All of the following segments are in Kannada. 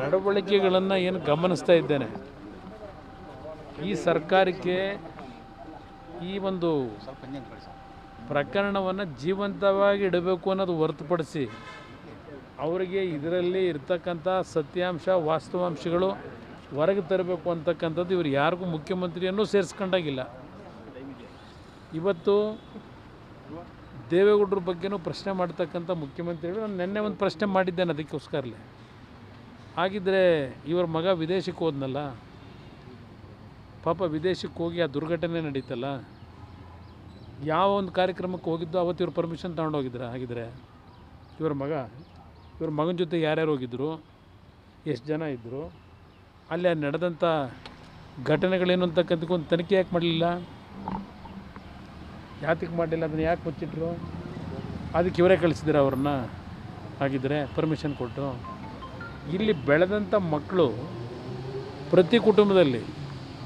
ನಡವಳಿಕೆಗಳನ್ನು ಏನು ಗಮನಿಸ್ತಾ ಇದ್ದೇನೆ. ಈ ಸರ್ಕಾರಕ್ಕೆ ಈ ಒಂದು ಪ್ರಕರಣವನ್ನು ಜೀವಂತವಾಗಿ ಇಡಬೇಕು ಅನ್ನೋದು ಹೊರತುಪಡಿಸಿ ಅವರಿಗೆ ಇದರಲ್ಲಿ ಇರ್ತಕ್ಕಂಥ ಸತ್ಯಾಂಶ, ವಾಸ್ತವಾಂಶಗಳು ಹೊರಗೆ ತರಬೇಕು ಅಂತಕ್ಕಂಥದ್ದು ಇವರು ಯಾರಿಗೂ ಮುಖ್ಯಮಂತ್ರಿಯನ್ನು ಸೇರಿಸ್ಕೊಂಡಾಗಿಲ್ಲ. ಇವತ್ತು ದೇವೇಗೌಡರ ಬಗ್ಗೆನೂ ಪ್ರಶ್ನೆ ಮಾಡ್ತಕ್ಕಂಥ ಮುಖ್ಯಮಂತ್ರಿಗಳು ನಾನು ನಿನ್ನೆ ಒಂದು ಪ್ರಶ್ನೆ ಮಾಡಿದ್ದೇನೆ ಅದಕ್ಕೋಸ್ಕರಲೇ. ಹಾಗಿದ್ರೆ ಇವರ ಮಗ ವಿದೇಶಕ್ಕೆ ಹೋದ್ನಲ್ಲ? ಪಾಪ ವಿದೇಶಕ್ಕೆ ಹೋಗಿ ಆ ದುರ್ಘಟನೆ ನಡೀತಲ್ಲ? ಯಾವ ಒಂದು ಕಾರ್ಯಕ್ರಮಕ್ಕೆ ಹೋಗಿದ್ದು ಅವತ್ತು ಇವ್ರು ಪರ್ಮಿಷನ್ ಹೋಗಿದ್ರು? ಹಾಗಿದ್ರೆ ಇವ್ರ ಮಗ, ಇವ್ರ ಮಗನ ಜೊತೆ ಯಾರ್ಯಾರು ಹೋಗಿದ್ದರು ಎಷ್ಟು ಜನ ಇದ್ದರು ಅಲ್ಲಿ ನಡೆದಂಥ ಘಟನೆಗಳೇನು ಅಂತಕ್ಕಂಥಕ್ಕೊಂದು ತನಿಖೆ ಯಾಕೆ ಮಾಡಲಿಲ್ಲ? ಯಾತಕ್ಕೆ ಮಾಡಲಿಲ್ಲ, ಅದನ್ನು ಯಾಕೆ ಮುಚ್ಚಿಟ್ರು? ಅದಕ್ಕೆ ಇವರೇ ಕಳಿಸಿದ್ರೆ ಅವ್ರನ್ನ. ಹಾಗಿದ್ರೆ ಪರ್ಮಿಷನ್ ಕೊಟ್ಟು. ಇಲ್ಲಿ ಬೆಳೆದಂಥ ಮಕ್ಕಳು ಪ್ರತಿ ಕುಟುಂಬದಲ್ಲಿ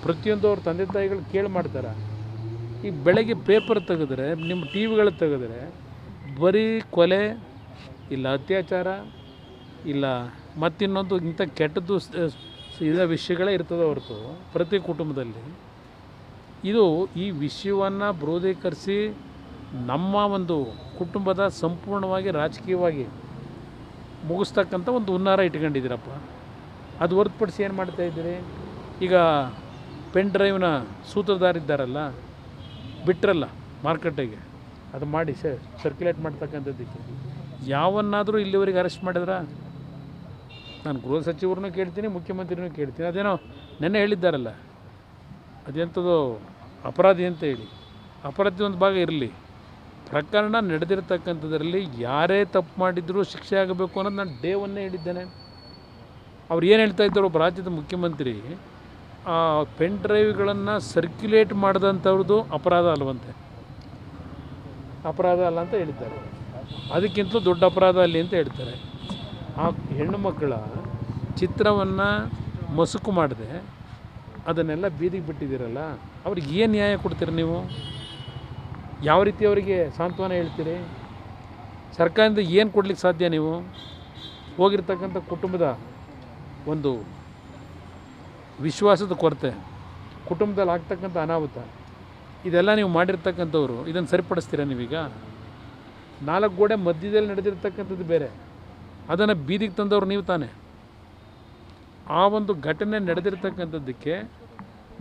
ಪ್ರತಿಯೊಂದು ಅವ್ರ ತಂದೆ ತಾಯಿಗಳು ಕೇಳಿ ಮಾಡ್ತಾರೆ. ಈಗ ಬೆಳಗ್ಗೆ ಪೇಪರ್ ತೆಗೆದ್ರೆ ನಿಮ್ಮ ಟಿ ವಿಗಳು ತೆಗೆದ್ರೆ ಬರೀ ಕೊಲೆ, ಇಲ್ಲ ಅತ್ಯಾಚಾರ, ಇಲ್ಲ ಮತ್ತಿನ್ನೊಂದು ಇಂಥ ಕೆಟ್ಟದ್ದು ಇದ ವಿಷಯಗಳೇ ಇರ್ತದೆ ಹೊರತು ಪ್ರತಿ ಕುಟುಂಬದಲ್ಲಿ. ಇದು ಈ ವಿಷಯವನ್ನು ಬ್ರೋಧೀಕರಿಸಿ ನಮ್ಮ ಒಂದು ಕುಟುಂಬದ ಸಂಪೂರ್ಣವಾಗಿ ರಾಜಕೀಯವಾಗಿ ಮುಗಿಸ್ತಕ್ಕಂಥ ಒಂದು ಹುನ್ನಾರ ಇಟ್ಕೊಂಡಿದ್ದೀರಪ್ಪ. ಅದು ಹೊರತುಪಡಿಸಿ ಏನು ಮಾಡ್ತಾ ಇದ್ದೀರಿ? ಈಗ ಪೆನ್ ಡ್ರೈವ್ನ ಸೂತ್ರಧಾರಿದ್ದಾರಲ್ಲ, ಬಿಟ್ರಲ್ಲ ಮಾರ್ಕೆಟಿಗೆ ಅದು ಮಾಡಿ ಸರ್ ಸರ್ಕ್ಯುಲೇಟ್ ಮಾಡ್ತಕ್ಕಂಥದ್ದಕ್ಕೆ. ಯಾವನ್ನಾದರೂ ಇಲ್ಲಿವರೆಗೆ ಅರೆಸ್ಟ್ ಮಾಡಿದ್ರಾ? ನಾನು ಗೃಹ ಸಚಿವರನ್ನೂ ಕೇಳ್ತೀನಿ ಮುಖ್ಯಮಂತ್ರಿನೂ ಕೇಳ್ತೀನಿ. ಅದೇನೋ ನೆನ್ನೆ ಹೇಳಿದ್ದಾರಲ್ಲ ಅದೆಂಥದ್ದು ಅಪರಾಧಿ ಅಂತ ಹೇಳಿ. ಅಪರಾಧಿ ಒಂದು ಭಾಗ ಇರಲಿ. ಪ್ರಕರಣ ನಡೆದಿರ್ತಕ್ಕಂಥದ್ರಲ್ಲಿ ಯಾರೇ ತಪ್ಪು ಮಾಡಿದರೂ ಶಿಕ್ಷೆ ಆಗಬೇಕು ಅನ್ನೋದು ನಾನು ಡೇ ಒನ್ನೇ ಹೇಳಿದ್ದೇನೆ. ಅವ್ರು ಏನು ಹೇಳ್ತಾ ಇದ್ದಾರೆ ಒಬ್ಬ ರಾಜ್ಯದ ಮುಖ್ಯಮಂತ್ರಿ, ಆ ಪೆನ್ ಡ್ರೈವ್ಗಳನ್ನು ಸರ್ಕ್ಯುಲೇಟ್ ಮಾಡಿದಂಥವ್ರದ್ದು ಅಪರಾಧ ಅಲ್ವಂತೆ. ಅಪರಾಧ ಅಲ್ಲ ಅಂತ ಹೇಳಿದ್ದಾರೆ. ಅದಕ್ಕಿಂತಲೂ ದೊಡ್ಡ ಅಪರಾಧ ಅಲ್ಲಿ ಅಂತ ಹೇಳ್ತಾರೆ. ಆ ಹೆಣ್ಣು ಮಕ್ಕಳ ಚಿತ್ರವನ್ನು ಮಸುಕು ಮಾಡದೆ ಅದನ್ನೆಲ್ಲ ಬೀದಿಗೆ ಬಿಟ್ಟಿದ್ದೀರಲ್ಲ, ಅವ್ರಿಗೆ ಏನು ನ್ಯಾಯ ಕೊಡ್ತೀರಿ ನೀವು? ಯಾವ ರೀತಿ ಅವರಿಗೆ ಸಾಂತ್ವನ ಹೇಳ್ತೀರಿ? ಸರ್ಕಾರದಿಂದ ಏನು ಕೊಡ್ಲಿಕ್ಕೆ ಸಾಧ್ಯ ನೀವು? ಹೋಗಿರ್ತಕ್ಕಂಥ ಕುಟುಂಬದ ಒಂದು ವಿಶ್ವಾಸದ ಕೊರತೆ, ಕುಟುಂಬದಲ್ಲಿ ಆಗ್ತಕ್ಕಂಥ ಅನಾಹುತ, ಇದೆಲ್ಲ ನೀವು ಮಾಡಿರ್ತಕ್ಕಂಥವ್ರು, ಇದನ್ನು ಸರಿಪಡಿಸ್ತೀರಾ ನೀವೀಗ? ನಾಲ್ಕು ಗೋಡೆ ಮಧ್ಯದಲ್ಲಿ ನಡೆದಿರ್ತಕ್ಕಂಥದ್ದು ಬೇರೆ, ಅದನ್ನು ಬೀದಿಗೆ ತಂದವರು ನೀವು ತಾನೇ? ಆ ಒಂದು ಘಟನೆ ನಡೆದಿರ್ತಕ್ಕಂಥದ್ದಕ್ಕೆ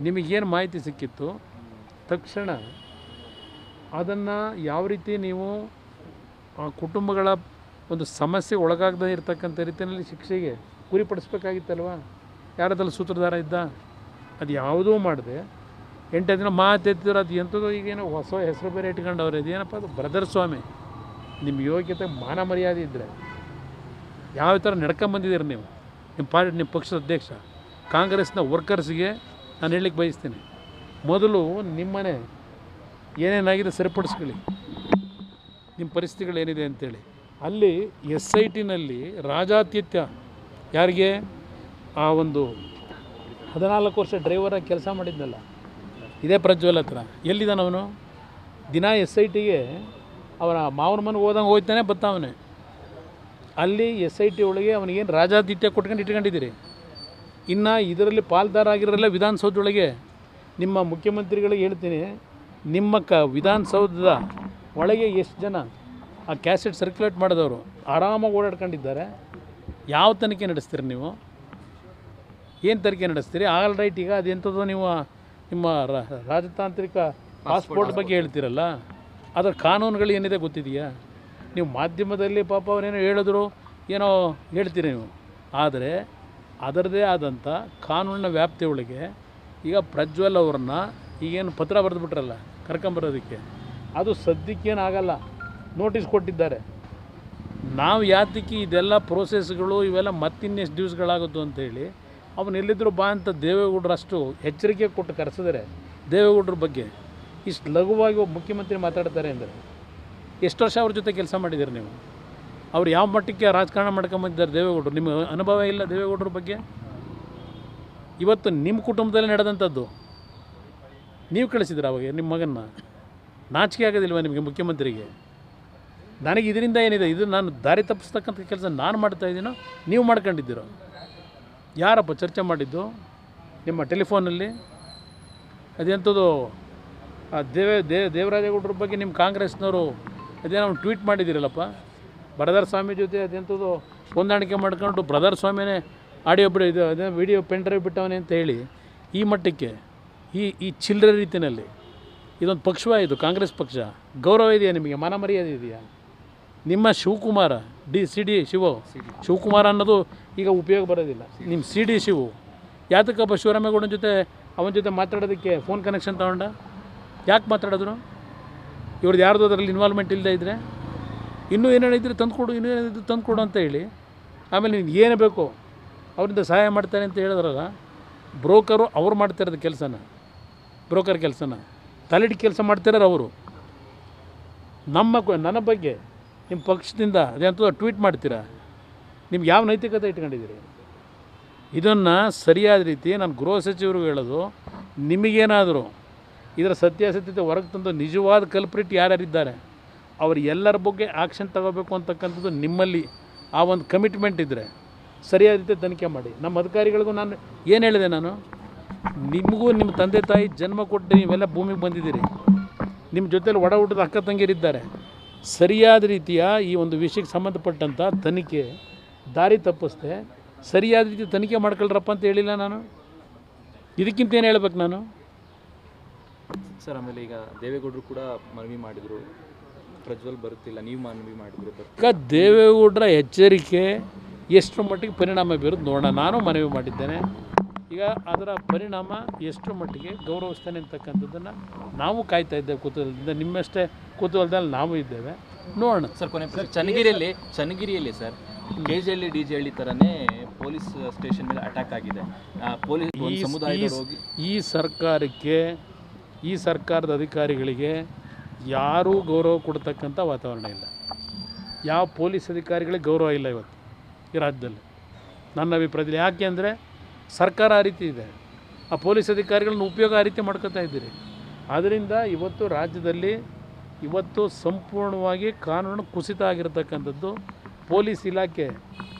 ನಿಮಗೇನು ಮಾಹಿತಿ ಸಿಕ್ಕಿತ್ತು? ತಕ್ಷಣ ಅದನ್ನು ಯಾವ ರೀತಿ ನೀವು ಆ ಕುಟುಂಬಗಳ ಒಂದು ಸಮಸ್ಯೆ ಒಳಗಾಗದೇ ಇರತಕ್ಕಂಥ ರೀತಿಯಲ್ಲಿ ಶಿಕ್ಷೆಗೆ ಗುರಿಪಡಿಸ್ಬೇಕಾಗಿತ್ತಲ್ವ? ಯಾರದಲ್ಲಿ ಸೂತ್ರಧಾರ ಇದ್ದ? ಅದು ಯಾವುದೂ ಮಾಡಿದೆ. ಎಂಟು ದಿನ ಮಾತೆತ್ತಿದ್ರು ಅದು ಎಂಥದ್ದು ಈಗೇನೋ ಹೊಸ ಹೆಸರು ಬೇರೆ ಇಟ್ಕೊಂಡವ್ರೆ. ಇದೇನಪ್ಪ ಅದು ಬ್ರದರ್ ಸ್ವಾಮಿ. ನಿಮ್ಮ ಯೋಗ್ಯತೆ ಮಾನ ಮರ್ಯಾದೆ ಇದ್ದರೆ ಯಾವ ಥರ ನಡ್ಕೊಂಬಂದಿದ್ದೀರಿ ನೀವು? ನಿಮ್ಮ ಪಾರ್ಟಿ, ನಿಮ್ಮ ಪಕ್ಷದ ಅಧ್ಯಕ್ಷ, ಕಾಂಗ್ರೆಸ್ನ ವರ್ಕರ್ಸ್ಗೆ ನಾನು ಹೇಳಲಿಕ್ಕೆ ಬಯಸ್ತೀನಿ. ಮೊದಲು ನಿಮ್ಮನೆ ಏನೇನಾಗಿದೆ ಸರಿಪಡಿಸ್ಕೊಳ್ಳಿ. ನಿಮ್ಮ ಪರಿಸ್ಥಿತಿಗಳು ಏನಿದೆ ಅಂತೇಳಿ. ಅಲ್ಲಿ ಎಸ್ ಐ ಟಿನಲ್ಲಿ ರಾಜಾತಿಥ್ಯ ಯಾರಿಗೆ? ಆ ಒಂದು ಹದಿನಾಲ್ಕು ವರ್ಷ ಡ್ರೈವರಾಗಿ ಕೆಲಸ ಮಾಡಿದ್ನಲ್ಲ, ಇದೇ ಪ್ರಜ್ವಲ್ ಹತ್ರ. ಎಲ್ಲಿದ್ದಾನವನು? ದಿನ ಎಸ್ ಐ ಟಿಗೆ ಅವರ ಮಾವನ ಮನೆಗೆ ಹೋದಂಗೆ ಹೋಗ್ತಾನೆ ಬರ್ತಾವನೆ. ಅಲ್ಲಿ ಎಸ್ ಐ ಟಿ ಒಳಗೆ ಅವನಿಗೇನು ರಾಜಾತಿಥ್ಯ ಕೊಟ್ಕೊಂಡು ಇಟ್ಕೊಂಡಿದ್ದೀರಿ? ಇನ್ನು ಇದರಲ್ಲಿ ಪಾಲ್ದಾರ ಆಗಿರೋಲ್ಲ ವಿಧಾನಸೌಧದೊಳಗೆ ನಿಮ್ಮ ಮುಖ್ಯಮಂತ್ರಿಗಳಿಗೆ ಹೇಳ್ತೀನಿ ನಿಮ್ಮ ಕ ವಿಧಾನಸೌಧದ ಒಳಗೆ ಎಷ್ಟು ಜನ ಆ ಕ್ಯಾಸೆಟ್ ಸರ್ಕ್ಯುಲೇಟ್ ಮಾಡಿದವರು ಆರಾಮಾಗಿ ಓಡಾಡ್ಕೊಂಡಿದ್ದಾರೆ? ಯಾವ ತನಿಖೆ ನಡೆಸ್ತೀರಿ ನೀವು? ಏನು ತನಿಖೆ ನಡೆಸ್ತೀರಿ? ಆಲ್ ರೈಟ್ ಈಗ ಅದೆಂಥದ್ದು ನೀವು ನಿಮ್ಮ ರಾಜತಾಂತ್ರಿಕ ಪಾಸ್ಪೋರ್ಟ್ ಬಗ್ಗೆ ಹೇಳ್ತೀರಲ್ಲ ಅದರ ಕಾನೂನುಗಳು ಏನಿದೆ ಗೊತ್ತಿದೆಯಾ? ನೀವು ಮಾಧ್ಯಮದಲ್ಲಿ ಪಾಪ ಅವರೇನೋ ಹೇಳಿದ್ರು, ಏನೋ ಹೇಳ್ತೀರಿ ನೀವು. ಆದರೆ ಅದರದೇ ಆದಂಥ ಕಾನೂನಿನ ವ್ಯಾಪ್ತಿ ಒಳಗೆ ಈಗ ಪ್ರಜ್ವಲ್ ಅವ್ರನ್ನ ಈಗೇನು ಪತ್ರ ಬರೆದುಬಿಟ್ರಲ್ಲ ಕರ್ಕೊಂಬರೋದಕ್ಕೆ. ಅದು ಸದ್ಯಕ್ಕೇನು ಆಗಲ್ಲ. ನೋಟಿಸ್ ಕೊಟ್ಟಿದ್ದಾರೆ. ನಾವು ಯಾತಕ್ಕೆ ಇದೆಲ್ಲ ಪ್ರೋಸೆಸ್ಗಳು ಇವೆಲ್ಲ ಮತ್ತಿನ್ನೆಷ್ಟು ದಿವಸಗಳಾಗುತ್ತೋ ಅಂತೇಳಿ ಅವನು ಎಲ್ಲಿದ್ದರೂ ಬಾ ಅಂತ ದೇವೇಗೌಡರಷ್ಟು ಎಚ್ಚರಿಕೆ ಕೊಟ್ಟು ಕರೆಸಿದರೆ, ದೇವೇಗೌಡರ ಬಗ್ಗೆ ಇಷ್ಟು ಲಘುವಾಗಿ ಒಬ್ಬ ಮುಖ್ಯಮಂತ್ರಿ ಮಾತಾಡ್ತಾರೆ ಅಂದರೆ ಎಷ್ಟು ವರ್ಷ ಅವ್ರ ಜೊತೆ ಕೆಲಸ ಮಾಡಿದ್ದೀರಿ ನೀವು? ಅವ್ರು ಯಾವ ಮಟ್ಟಕ್ಕೆ ರಾಜಕಾರಣ ಮಾಡ್ಕೊಂಬಂದಿದ್ದಾರೆ ದೇವೇಗೌಡರು? ನಿಮ್ಮ ಅನುಭವ ಇಲ್ಲ ದೇವೇಗೌಡರ ಬಗ್ಗೆ? ಇವತ್ತು ನಿಮ್ಮ ಕುಟುಂಬದಲ್ಲಿ ನಡೆದಂಥದ್ದು ನೀವು ಕಳಿಸಿದ್ರೆ ಅವಾಗ ನಿಮ್ಮ ಮಗನ್ನ? ನಾಚಿಕೆ ಆಗೋದಿಲ್ವ ನಿಮಗೆ ಮುಖ್ಯಮಂತ್ರಿಗೆ? ನನಗೆ ಇದರಿಂದ ಏನಿದೆ? ಇದು ನಾನು ದಾರಿ ತಪ್ಪಿಸ್ತಕ್ಕಂಥ ಕೆಲಸ ನಾನು ಮಾಡ್ತಾ ಇದ್ದೀನೋ, ನೀವು ಮಾಡ್ಕೊಂಡಿದ್ದೀರೋ? ಯಾರಪ್ಪ ಚರ್ಚೆ ಮಾಡಿದ್ದು? ನಿಮ್ಮ ಟೆಲಿಫೋನಲ್ಲಿ? ಅದೆಂಥದ್ದು ದೇವೇ, ದೇ, ದೇವರಾಜೇಗೌಡರ ಬಗ್ಗೆ ನಿಮ್ಮ ಕಾಂಗ್ರೆಸ್ನವರು ಅದೇನೋ ಟ್ವೀಟ್ ಮಾಡಿದ್ದೀರಲ್ಲಪ್ಪ. ಬ್ರದರ್ ಸ್ವಾಮಿ ಜೊತೆ ಅದೆಂಥದ್ದು ಹೊಂದಾಣಿಕೆ ಮಾಡ್ಕೊಂಡು ಬ್ರದರ್ ಸ್ವಾಮಿನೇ ಆಡಿಯೋ ಬಿಡ, ಇದು ಅದೇ ವಿಡಿಯೋ ಪೆನ್ ಡ್ರೈವ್ ಬಿಟ್ಟವನೇ ಅಂತ ಹೇಳಿ ಈ ಮಟ್ಟಕ್ಕೆ, ಈ ಈ ಚಿಲ್ಲರೆ ರೀತಿಯಲ್ಲಿ ಇದೊಂದು ಪಕ್ಷವ ಇದು, ಕಾಂಗ್ರೆಸ್ ಪಕ್ಷ. ಗೌರವ ಇದೆಯಾ ನಿಮಗೆ? ಮಾನ ಮರ್ಯಾದೆ ಇದೆಯಾ? ನಿಮ್ಮ Shivakumara, D, C, D, Shiva. Shivakumara ಅನ್ನೋದು ಈಗ ಉಪಯೋಗ ಬರೋದಿಲ್ಲ. ನಿಮ್ಮ ಸಿ, ಡಿ, ಶಿವು. ಯಾತಕ್ಕಪ್ಪ ಶಿವರಾಮೇಗೌಡನ ಜೊತೆ ಅವನ ಜೊತೆ ಮಾತಾಡೋದಕ್ಕೆ ಫೋನ್ ಕನೆಕ್ಷನ್ ತೊಗೊಂಡ? ಯಾಕೆ ಮಾತಾಡಿದ್ರು? ಇವ್ರದ್ದು ಯಾರ್ದು ಅದರಲ್ಲಿ ಇನ್ವಾಲ್ವ್ಮೆಂಟ್ ಇಲ್ಲದೆ ಇದ್ದರೆ ಇನ್ನೂ ಏನೇನು ತಂದು ತಂದುಕೊಡು ಇನ್ನೂ ಏನಿದ್ರು ತಂದುಕೊಡು ಅಂತ ಹೇಳಿ. ಆಮೇಲೆ ನೀನು ಏನು ಬೇಕೋ ಅವರಿಂದ ಸಹಾಯ ಮಾಡ್ತಾರೆ ಅಂತ ಹೇಳಿದ್ರಲ್ಲ, ಬ್ರೋಕರು ಅವ್ರು ಮಾಡ್ತಿರೋದು ಕೆಲಸನ. ಬ್ರೋಕರ್ ಕೆಲಸನ. ತಲೆಡಿ ಕೆಲಸ ಮಾಡ್ತಿರೋರು ಅವರು. ನಮ್ಮ ನನ್ನ ಬಗ್ಗೆ ನಿಮ್ಮ ಪಕ್ಷದಿಂದ ಅದೇಂತ ಟ್ವೀಟ್ ಮಾಡ್ತೀರಾ? ನಿಮ್ಗೆ ಯಾವ ನೈತಿಕತೆ ಇಟ್ಕೊಂಡಿದ್ದೀರಿ? ಇದನ್ನು ಸರಿಯಾದ ರೀತಿ ನಾನು ಗೃಹ ಸಚಿವರು ಹೇಳೋದು, ನಿಮಗೇನಾದರೂ ಇದರ ಸತ್ಯಾಸತ್ಯತೆ ಹೊರಗೆ ತಂದು ನಿಜವಾದ ಕಲ್ಪ್ರಿಟ್ ಯಾರ್ಯಾರಿದ್ದಾರೆ? ಅವರು ಎಲ್ಲರ ಬಗ್ಗೆ ಆ್ಯಕ್ಷನ್ ತಗೋಬೇಕು ಅಂತಕ್ಕಂಥದ್ದು ನಿಮ್ಮಲ್ಲಿ ಆ ಒಂದು ಕಮಿಟ್ಮೆಂಟ್ ಇದ್ದರೆ ಸರಿಯಾದ ರೀತಿ ತನಿಖೆ ಮಾಡಿ. ನಮ್ಮ ಅಧಿಕಾರಿಗಳಿಗೂ ನಾನು ಏನು ಹೇಳಿದೆ ನಾನು? ನಿಮಗೂ ನಿಮ್ಮ ತಂದೆ ತಾಯಿ ಜನ್ಮ ಕೊಟ್ಟು ನೀವೆಲ್ಲ ಭೂಮಿಗೆ ಬಂದಿದ್ದೀರಿ. ನಿಮ್ಮ ಜೊತೆಲಿ ಒಡ ಹುಟ್ಟದ ಅಕ್ಕ ತಂಗಿರಿದ್ದಾರೆ. ಸರಿಯಾದ ರೀತಿಯ ಈ ಒಂದು ವಿಷಯಕ್ಕೆ ಸಂಬಂಧಪಟ್ಟಂಥ ತನಿಖೆ, ದಾರಿ ತಪ್ಪಿಸ್ದೆ ಸರಿಯಾದ ರೀತಿ ತನಿಖೆ ಮಾಡ್ಕೊಳ್ರಪ್ಪ ಅಂತ ಹೇಳಿಲ್ಲ ನಾನು? ಇದಕ್ಕಿಂತ ಏನು ಹೇಳ್ಬೇಕು ನಾನು? ಸರ್ ಆಮೇಲೆ ಈಗ ದೇವೇಗೌಡರು ಕೂಡ ಮನವಿ ಮಾಡಿದರು. ಪ್ರಜ್ವಲ್ ಬರುತ್ತಿಲ್ಲ ನೀವು ಮನವಿ ಮಾಡಿದ್ರು ಅಕ್ಕ ದೇವೇಗೌಡರ ಎಚ್ಚರಿಕೆ ಎಷ್ಟರ ಮಟ್ಟಿಗೆ ಪರಿಣಾಮ ಬೀರೋದು ನೋಡೋಣ. ನಾನು ಮನವಿ ಮಾಡಿದ್ದೇನೆ. ಈಗ ಅದರ ಪರಿಣಾಮ ಎಷ್ಟರ ಮಟ್ಟಿಗೆ ಗೌರವಿಸ್ತಾನೆ ಅಂತಕ್ಕಂಥದ್ದನ್ನು ನಾವು ಕಾಯ್ತಾ ಇದ್ದೇವೆ ಕುತೂಹಲದಿಂದ ನಿಮ್ಮಷ್ಟೇ ಕುತೂಹಲದಲ್ಲಿ ನಾವು ಇದ್ದೇವೆ. ನೋಡೋಣ. ಸರ್ ಕೊನೆ ಸರ್ ಚನ್ನಗಿರಿಯಲ್ಲಿ ಚನ್ನಗಿರಿಯಲ್ಲಿ sir K G Halli D G Halli ಥರನೇ ಪೊಲೀಸ್ ಸ್ಟೇಷನ್ ಮೇಲೆ ಅಟ್ಯಾಕ್ ಆಗಿದೆ. ಆ, ಪೊಲೀಸ್ ಈ ಸಮುದಾಯದವರು ಈ ಸರ್ಕಾರಕ್ಕೆ ಈ ಸರ್ಕಾರದ ಅಧಿಕಾರಿಗಳಿಗೆ ಯಾರೂ ಗೌರವ ಕೊಡ್ತಕ್ಕಂಥ ವಾತಾವರಣ ಇಲ್ಲ. ಯಾವ ಪೊಲೀಸ್ ಅಧಿಕಾರಿಗಳಿಗೆ ಗೌರವ ಇಲ್ಲ ಇವತ್ತು ಈ ರಾಜ್ಯದಲ್ಲಿ. ನನ್ನ ಅಭಿಪ್ರಾಯದಲ್ಲಿ ಯಾಕೆ ಅಂದರೆ ಸರ್ಕಾರ ಆ ರೀತಿ ಇದೆ. ಆ ಪೊಲೀಸ್ ಅಧಿಕಾರಿಗಳನ್ನ ಉಪಯೋಗ ಆ ರೀತಿ ಮಾಡ್ಕೋತಾ ಇದ್ದೀರಿ. ಆದ್ದರಿಂದ ಇವತ್ತು ರಾಜ್ಯದಲ್ಲಿ ಇವತ್ತು ಸಂಪೂರ್ಣವಾಗಿ ಕಾನೂನು ಕುಸಿತ ಆಗಿರತಕ್ಕಂಥದ್ದು ಪೊಲೀಸ್ ಇಲಾಖೆ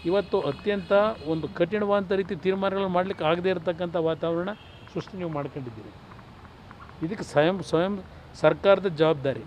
ಇವತ್ತು ಅತ್ಯಂತ ಒಂದು ಕಠಿಣವಾದಂಥ ರೀತಿ ತೀರ್ಮಾನಗಳನ್ನು ಮಾಡಲಿಕ್ಕೆ ಆಗದೇ ಇರತಕ್ಕಂಥ ವಾತಾವರಣ ಸೃಷ್ಟಿ ನೀವು ಮಾಡ್ಕೊಂಡಿದ್ದೀರಿ. ಇದಕ್ಕೆ ಸ್ವಯಂ ಸ್ವಯಂ ಸರ್ಕಾರದ ಜವಾಬ್ದಾರಿ